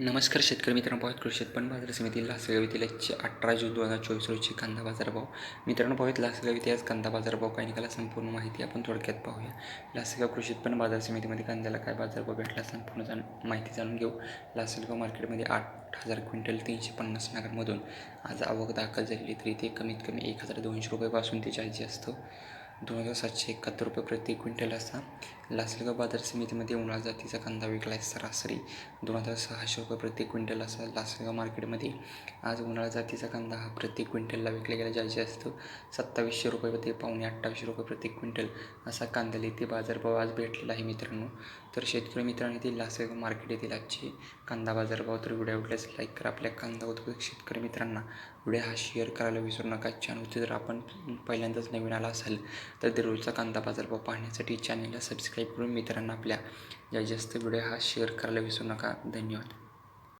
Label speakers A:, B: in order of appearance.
A: नमस्कार शेतकरी मित्रांनो पाहत कृषी उत्पन्न बाजार समिती लासलगाव येथील अठरा जून दोन हजार चोवीस रोजचे कांदा बाजारभाव. मित्रांनो पाहत लासलगाव येथे आज कांदा बाजारभाव काय निघाला संपूर्ण माहिती आपण थोडक्यात पाहूया. लासलगाव कृषी उत्पन्न बाजार समितीमध्ये कांद्याला काय बाजारभाव भेटला संपूर्ण जाण माहिती जाणून घेऊ. लासलगाव मार्केटमध्ये आठ हजार क्विंटल तीनशे पन्नास नगरमधून आज आवक दाखल झालेली तरी ते कमीत कमी एक हजार दोनशे रुपयापासून ते जास्तीत जास्त दोन हजार सातशे एकाहत्तर रुपये प्रति क्विंटल असा लासलगाव बाजार समितीमध्ये उन्हाळा जातीचा कांदा विकला आहे सरासरी. दोन हजार सहाशे रुपये प्रति क्विंटल असा लासलगाव मार्केटमध्ये. आज उन्हाळा जातीचा कांदा हा प्रति क्विंटलला विकला गेला. ज्याचे असतो सत्तावीसशे रुपये ते पावणे अठ्ठावीसशे रुपये प्रति क्विंटल असा कांदा येथे बाजारभाव आज भेटलेला आहे मित्रांनो. तर शेतकरी मित्रांनो येथील लासलगाव मार्केट येथील आजचे कांदा बाजारभाव तर व्हिडिओ आवडल्यास लाईक करा. आपल्या कांदा उत्पादक शेतकरी मित्रांना व्हिडिओ हा शेअर करायला विसरू नका. चॅनलचे जर आपण पहिल्यांदाच नवीन आला असाल तर दररोजचा कांदा बाजारभाव पाहण्यासाठी चॅनलला सबस्क्राईब करून मित्रांना आपल्या जास्तीत जास्त व्हिडिओ हा शेअर करायला विसरू नका. धन्यवाद.